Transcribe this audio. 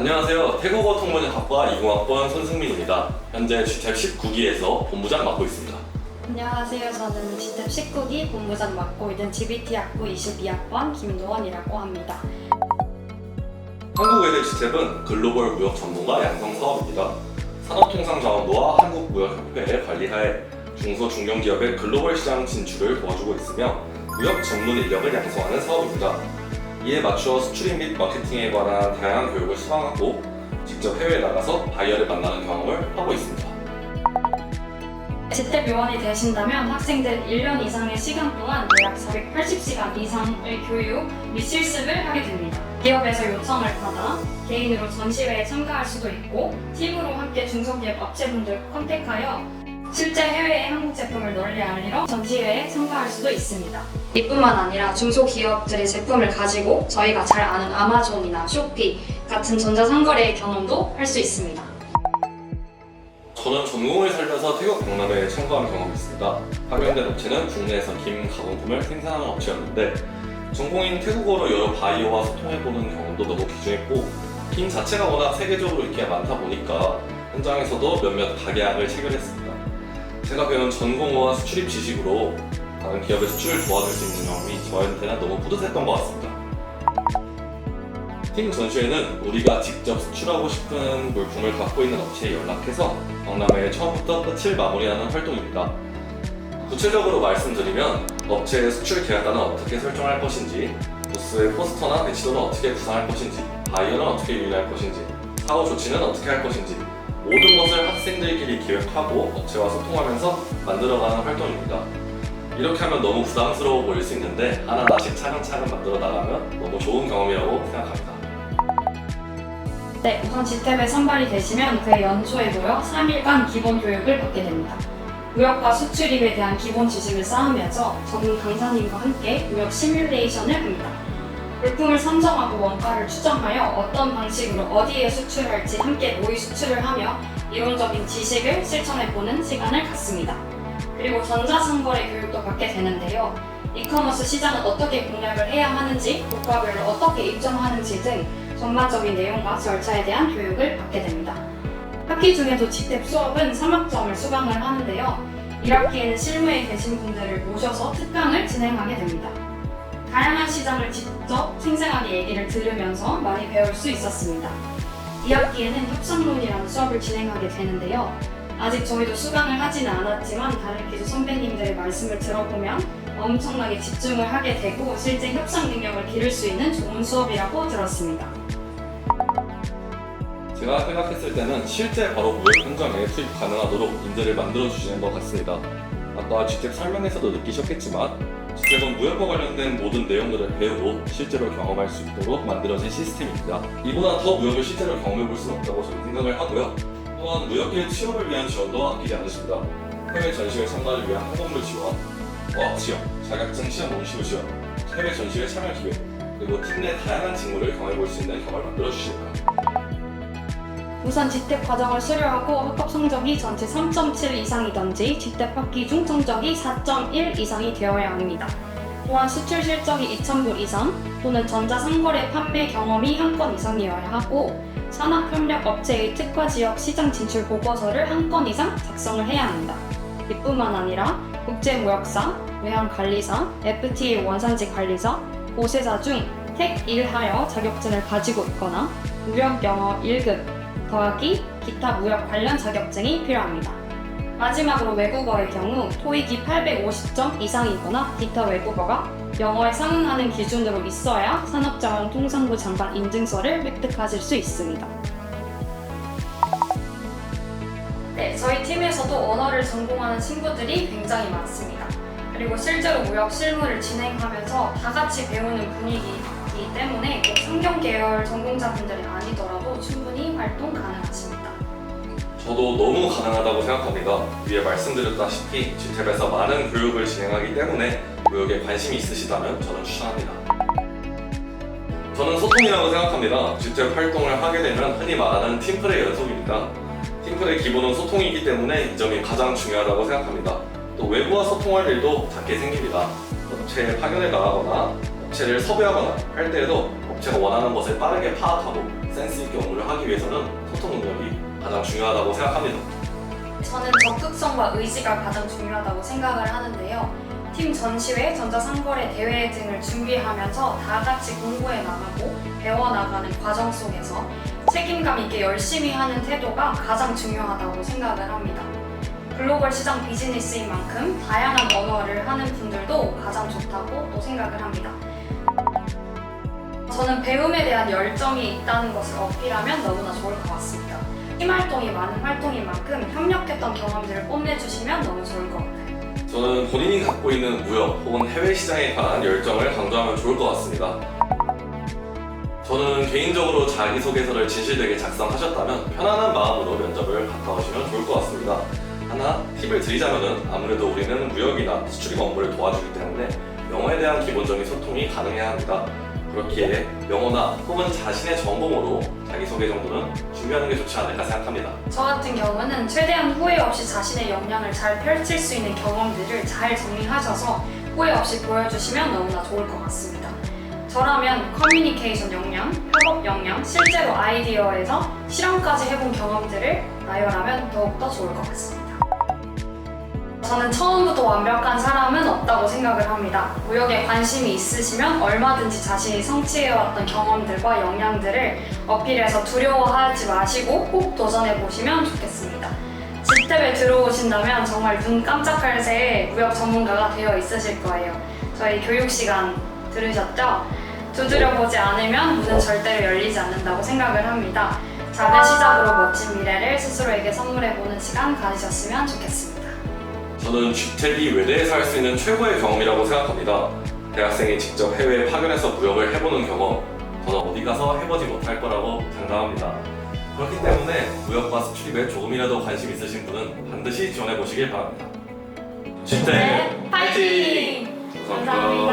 안녕하세요. 태국어 통번역학과 20학번 손승민입니다. 현재 GTAP 19기에서 본부장 맡고 있습니다. 안녕하세요. 저는 지텝 19기 본부장 맡고 있는 GBT 학부 22학번 김노원이라고 합니다. 한국외대 GTAP은 글로벌 무역 전문가 양성 사업입니다. 산업통상자원부와 한국무역협회의 관리하에 중소 중견기업의 글로벌 시장 진출을 도와주고 있으며 무역 전문 인력을 양성하는 사업입니다. 이에 맞추어 수출입 및 마케팅에 관한 다양한 교육을 수강하고 직접 해외에 나가서 바이어를 만나는 경험을 하고 있습니다. 지텝 요원이 되신다면 학생들 1년 이상의 시간 동안 약 480시간 이상의 교육 및 실습을 하게 됩니다. 기업에서 요청을 받아 개인으로 전시회에 참가할 수도 있고 팀으로 함께 중소기업 업체분들 컨택하여 실제 해외에 한국 제품을 널리 알리러 전시회에 참가할 수도 있습니다. 이뿐만 아니라 중소기업들의 제품을 가지고 저희가 잘 아는 아마존이나 쇼피 같은 전자상거래의 경험도 할 수 있습니다. 저는 전공을 살려서 태국 박람회에 참가한 경험이 있습니다. 파견된 업체는 국내에서 김 가공품을 생산하는 업체였는데 전공인 태국어로 여러 바이오와 소통해보는 경험도 너무 귀중했고 김 자체가 워낙 세계적으로 인기가 많다 보니까 현장에서도 몇몇 가게약을 체결했습니다. 제가 배운 전공어와 수출입 지식으로 다른 기업의 수출을 도와줄 수 있는 경험이 저한테는 너무 뿌듯했던 것 같습니다. 팀 전시회는 우리가 직접 수출하고 싶은 물품을 갖고 있는 업체에 연락해서 박람회의 처음부터 끝을 마무리하는 활동입니다. 구체적으로 말씀드리면 업체의 수출 계약단은 어떻게 설정할 것인지, 부스의 포스터나 배치도는 어떻게 구상할 것인지, 바이어는 어떻게 유인할 것인지, 사후 조치는 어떻게 할 것인지 모든 것을 학생들끼리 기획하고 업체와 소통하면서 만들어가는 활동입니다. 이렇게 하면 너무 부담스러워 보일 수 있는데 하나하나씩 차근차근 만들어 나가면 너무 좋은 경험이라고 생각합니다. 네, 우선 지탭에 선발이 되시면 그해 연초에 모여 3일간 기본 교육을 받게 됩니다. 무역과 수출입에 대한 기본 지식을 쌓으면서 전문 강사님과 함께 무역 시뮬레이션을 합니다. 물품을 선정하고 원가를 추정하여 어떤 방식으로 어디에 수출할지 함께 모의 수출을 하며 이론적인 지식을 실천해보는 시간을 갖습니다. 그리고 전자상거래 교육도 받게 되는데요. 이커머스 시장은 어떻게 공략을 해야 하는지, 국가별로 어떻게 입점하는지 등 전반적인 내용과 절차에 대한 교육을 받게 됩니다. 학기 중에도 지탭 수업은 3학점을 수강을 하는데요. 1학기에는 실무에 계신 분들을 모셔서 특강을 진행하게 됩니다. 다양한 시장을 직접 생생하게 얘기를 들으면서 많이 배울 수 있었습니다. 2학기에는 협상론이라는 수업을 진행하게 되는데요. 아직 저희도 수강을 하지는 않았지만 다른 기술 선배님들의 말씀을 들어보면 엄청나게 집중을 하게 되고 실제 협상 능력을 기를 수 있는 좋은 수업이라고 들었습니다. 제가 생각했을 때는 실제 바로 무역 현장에 투입 가능하도록 인재를 만들어 주시는 것 같습니다. 아까 GTEP 설명에서도 느끼셨겠지만 GTEP은 무역과 관련된 모든 내용들을 배우고 실제로 경험할 수 있도록 만들어진 시스템입니다. 이보다 더 무역을 실제로 경험해 볼 수는 없다고 저는 생각을 하고요. 또한 무역계 취업을 위한 지원도 아끼지 않으십니다. 해외 전시회 참가를 위한 학원물 지원, 어학 지원, 자격증 시험 논시후 지원, 해외 전시회 참여 기회, 그리고 팀 내 다양한 직무를 경험해 볼 수 있는 경험을 만들어 주십니다. 우선 지탭 과정을 수료하고 합격 성적이 전체 3.7 이상이던지 지탭 학기 중 성적이 4.1 이상이 되어야 합니다. 또한 수출 실적이 2,000불 이상 또는 전자상거래 판매 경험이 한 건 이상이어야 하고 산업협력업체의 특화 지역 시장 진출 보고서를 한 건 이상 작성을 해야 합니다. 이뿐만 아니라 국제무역사, 외환관리사, FTA 원산지 관리사, 보세자 중택 일하여 자격증을 가지고 있거나 무역 영어 1급 더하기 기타 무역 관련 자격증이 필요합니다. 마지막으로 외국어의 경우 토익이 850점 이상이거나 기타 외국어가 영어에 상응하는 기준으로 있어야 산업자원통상부 장관 인증서를 획득하실 수 있습니다. 네, 저희 팀에서도 언어를 전공하는 친구들이 굉장히 많습니다. 그리고 실제로 무역 실무를 진행하면서 다 같이 배우는 분위기이기 때문에 꼭 성경 계열 전공자분들이 아니더라도 충분히 활동 가능하십니다. 저도 너무 가능하다고 생각합니다. 위에 말씀드렸다시피 GTEP에서 많은 교육을 진행하기 때문에 무역에 관심이 있으시다면 저는 추천합니다. 저는 소통이라고 생각합니다. GTEP 활동을 하게 되면 흔히 말하는 팀플의 연속입니다. 팀플의 기본은 소통이기 때문에 이 점이 가장 중요하다고 생각합니다. 또 외부와 소통할 일도 작게 생깁니다. 업체에 파견을 나가거나 업체를 섭외하거나 할 때에도 업체가 원하는 것을 빠르게 파악하고 센스 있게 업무를 하기 위해서는 소통 능력이 가장 중요하다고 생각합니다. 저는 적극성과 의지가 가장 중요하다고 생각을 하는데요. 팀 전시회, 전자상거래 대회 등을 준비하면서 다 같이 공부해 나가고 배워나가는 과정 속에서 책임감 있게 열심히 하는 태도가 가장 중요하다고 생각을 합니다. 글로벌 시장 비즈니스인 만큼 다양한 언어를 하는 분들도 가장 좋다고 또 생각을 합니다. 저는 배움에 대한 열정이 있다는 것을 어필하면 너무나 좋을 것 같습니다. 팀 활동이 많은 활동인 만큼 협력했던 경험들을 뽐내주시면 너무 좋을 것 같아요. 저는 본인이 갖고 있는 무역 혹은 해외 시장에 관한 열정을 강조하면 좋을 것 같습니다. 저는 개인적으로 자기소개서를 진실되게 작성하셨다면 편안한 마음으로 면접을 갔다 오시면 좋을 것 같습니다. 하나 팁을 드리자면은 아무래도 우리는 무역이나 수출입 업무를 도와주기 때문에 영어에 대한 기본적인 소통이 가능해야 합니다. 그렇기에 영어나 혹은 자신의 전공으로 자기소개 정도는 준비하는 게 좋지 않을까 생각합니다. 저 같은 경우는 최대한 후회 없이 자신의 역량을 잘 펼칠 수 있는 경험들을 잘 정리하셔서 후회 없이 보여주시면 너무나 좋을 것 같습니다. 저라면 커뮤니케이션 역량, 협업 역량, 실제로 아이디어에서 실험까지 해본 경험들을 나열하면 더욱더 좋을 것 같습니다. 저는 처음부터 완벽한 사람은 없다고 생각을 합니다. 무역에 관심이 있으시면 얼마든지 자신이 성취해왔던 경험들과 역량들을 어필해서 두려워하지 마시고 꼭 도전해 보시면 좋겠습니다. 집탭에 들어오신다면 정말 눈 깜짝할 새에 무역 전문가가 되어 있으실 거예요. 저희 교육 시간 들으셨죠? 두드려 보지 않으면 문은 절대로 열리지 않는다고 생각을 합니다. 작은 시작으로 멋진 미래를 스스로에게 선물해 보는 시간 가지셨으면 좋겠습니다. 저는 GTE이 외대에서 할 수 있는 최고의 경험이라고 생각합니다. 대학생이 직접 해외에 파견해서 무역을 해보는 경험, 저는 어디 가서 해보지 못할 거라고 장담합니다. 그렇기 때문에 무역과 수출입에 조금이라도 관심 있으신 분은 반드시 지원해 보시길 바랍니다. 네, 파이팅! 감사합니다.